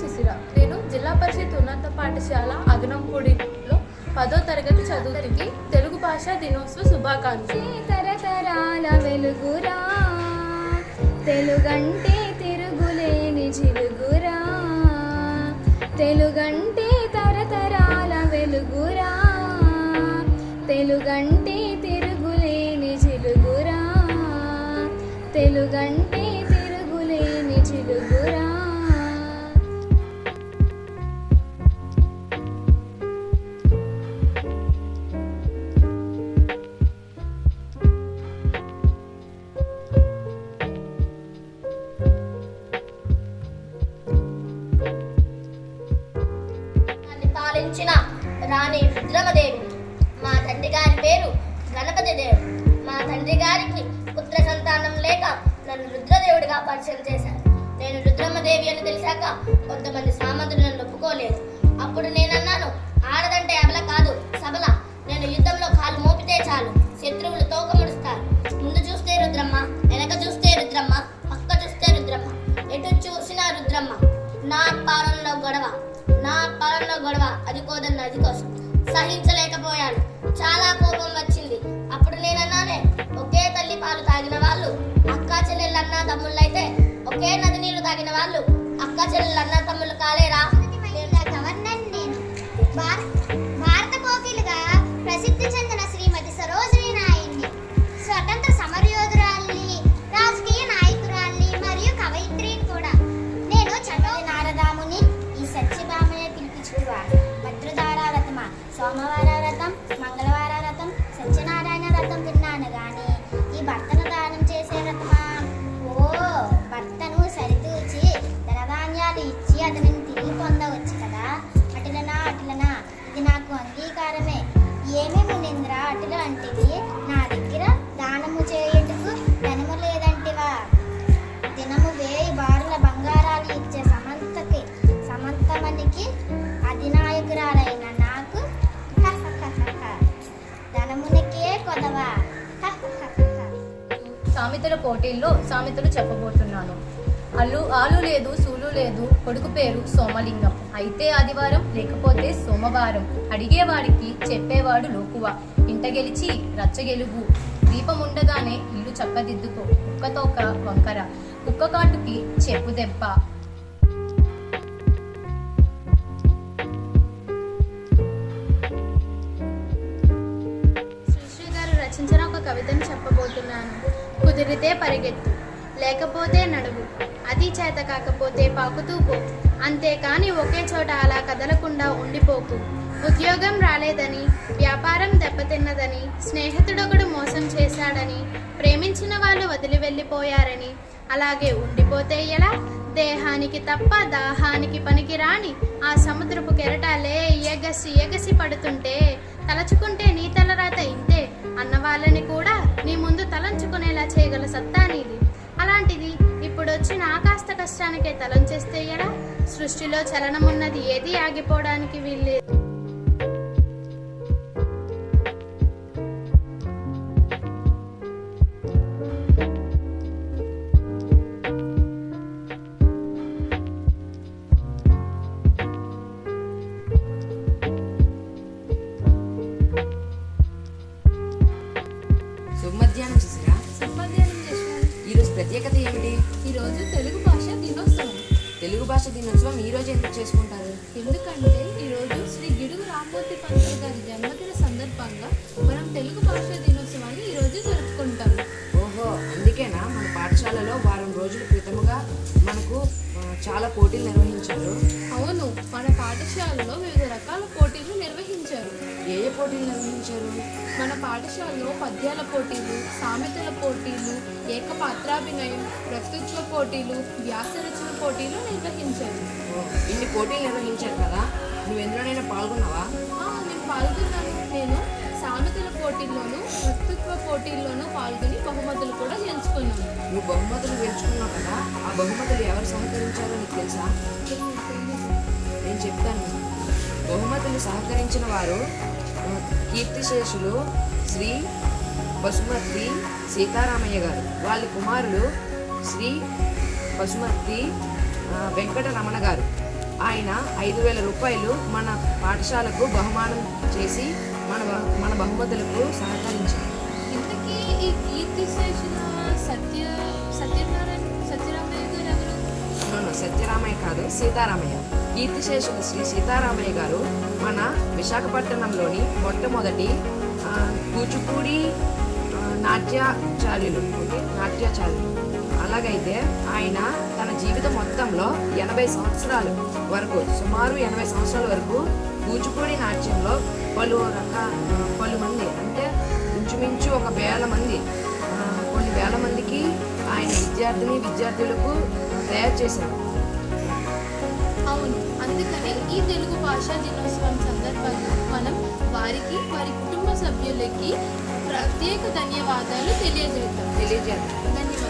శిశిర. నేను జిల్లా పరిషత్ ఉన్నత పాఠశాల అగనంపూడిలో పదో తరగతి చదువుతరికి తెలుగు భాష దినోత్సవ శుభాకాంక్షలు. తరతరాల వెలుగురా తెలుగంటే తిరుగులేని చిలుగురా తెలుగంటే తరతరాల వెలుగురా తెలుగంటే తిరుగులేని చిలుగురా తెలుగంటే జన్మించిన రాణి రుద్రమదేవి. మా తండ్రి గారి పేరు గణపతి దేవుడు మా తండ్రి గారికి పుత్ర సంతానం లేక నన్ను రుద్రదేవుడిగా పరిచయం చేశారు. నేను రుద్రమదేవి అని తెలిసాక కొంతమంది సామంతులు నన్ను ఒప్పుకోలేదు. గొడవ అది కోదన్న అది కోసం. సహించలేకపోయాను. చాలా కోపం వచ్చింది. అప్పుడు నేనన్నానే ఒకే తల్లి పాలు తాగిన వాళ్ళు అక్కా చెల్లెళ్ళు అన్న తమ్ముళ్ళైతే ఒకే నది నీళ్ళు తాగిన వాళ్ళు అక్క చెల్లెళ్ళు అన్న తమ్ముళ్ళు Somos సామెతల పోటీల్లో సామెతలు చెప్పబోతున్నాను. అల్లు ఆలు లేదు సూలు లేదు కొడుకు పేరు సోమలింగం. అయితే ఆదివారం లేకపోతే సోమవారం. అడిగేవాడికి చెప్పేవాడు లోకువ. ఇంట గెలిచి రచ్చగెలుగు దీపం ఉండగానే ఇల్లు చక్కదిద్దుకో. కుక్కతోక వంకర. కుక్క కాటుకి చెప్పు దెబ్బ. కుదిరితే పరిగెత్తు. లేకపోతే నడువు అది చేత కాకపోతే పాకుతూ పో. అంతేకాని ఒకే చోట అలా కదలకుండా ఉండిపోకు. ఉద్యోగం రాలేదని వ్యాపారం దెబ్బతిన్నదని స్నేహితుడొకడు మోసం చేశాడని ప్రేమించిన వాళ్ళు వదిలి వెళ్ళిపోయారని అలాగే ఉండిపోతే ఎలా? దేహానికి తప్ప దాహానికి పనికి రాని ఆ సముద్రపు కెరటాలే ఎగసి ఎగసి పడుతుంటే తలచుకుంటే నీ తలరాత ఇంతే అన్న చేయగల సత్తా నీది. అలాంటిది ఇప్పుడు వచ్చి నా కాస్త కష్టానికే తలంచేస్తే ఎలా? సృష్టిలో చలనమున్నది ఏది ఆగిపోవడానికి వీల్లేదు. ప్రత్యేకత ఏమిటి? ఈరోజు తెలుగు భాష దినోత్సవం. తెలుగు భాష దినోత్సవం ఈ రోజు ఎందుకు చేసుకుంటారు? ఎందుకంటే ఈరోజు శ్రీ గిడుగు రామ్మూర్తి పంతులు గారి జన్మదిన సందర్భంగా మనం తెలుగు భాష దినోత్సవాన్ని ఈరోజు జరుపుకుంటాం. ఓహో అందుకేనా? మన పాఠశాలలో వారం రోజుల క్రితముగా మనకు ఆ, చాలా పోటీలు నిర్వహించారు. అవును మన పాఠశాలలో పోటీలు నిర్వహించారు. మన పాఠశాలలో పద్యాల పోటీలు సామెతల పోటీలు ఏకపాత్రాభినయం వ్యక్తిత్వ పోటీలు వ్యాస రచన పోటీలు నిర్వహించారు. ఇన్ని పోటీలు నిర్వహించారు కదా నువ్వు ఎందులోనైనా పాల్గొన్నావా? నేను పాల్గొన్నాను. నేను సామెతల పోటీల్లోనూ వ్యక్తిత్వ పోటీల్లోనూ పాల్గొని బహుమతులు కూడా గెలుచుకున్నాను. నువ్వు బహుమతులు గెలుచుకున్నావు కదా ఆ బహుమతులు ఎవరు సహకరించారో నీకు తెలుసా? నేను చెప్తాను. బహుమతులు సహకరించిన వారు కీర్తిశేషులు శ్రీ పశుమతి సీతారామయ్య గారు. వాళ్ళ కుమారుడు శ్రీ పశుమతి ఆ, వెంకట రమణ గారు. ఆయన ఐదు వేల రూపాయలు మన పాఠశాలకు బహుమానం చేసి మన మన బహుమతులకు సహకరించారు. ఇంతకీ ఈ కీర్తి సత్య సత్యనారాయణ గారు సత్యరామయ్య కాదు సీతారామయ్య. కీర్తిశేషులు శ్రీ సీతారామయ్య గారు మన విశాఖపట్నంలోని మొట్టమొదటి కూచిపూడి నాట్యాచార్యులు ఓకే నాట్యాచార్యులు. అలాగైతే ఆయన తన జీవితం మొత్తంలో ఎనభై సంవత్సరాలు వరకు సుమారు ఎనభై సంవత్సరాల వరకు కూచిపూడి నాట్యంలో పలు రక పలు మంది అంటే ఇంచుమించు ఒక వేల మంది కొన్ని వేల మందికి ఆయన విద్యార్థిని విద్యార్థులకు తయారు చేశారు. అవును. అందుకని ఈ తెలుగు భాషా దినోత్సవం సందర్భంగా మనం వారికి వారి కుటుంబ సభ్యులకి ప్రత్యేక ధన్యవాదాలు తెలియజేద్దాం. తెలియజేద్దాం. ధన్యవాదాలు.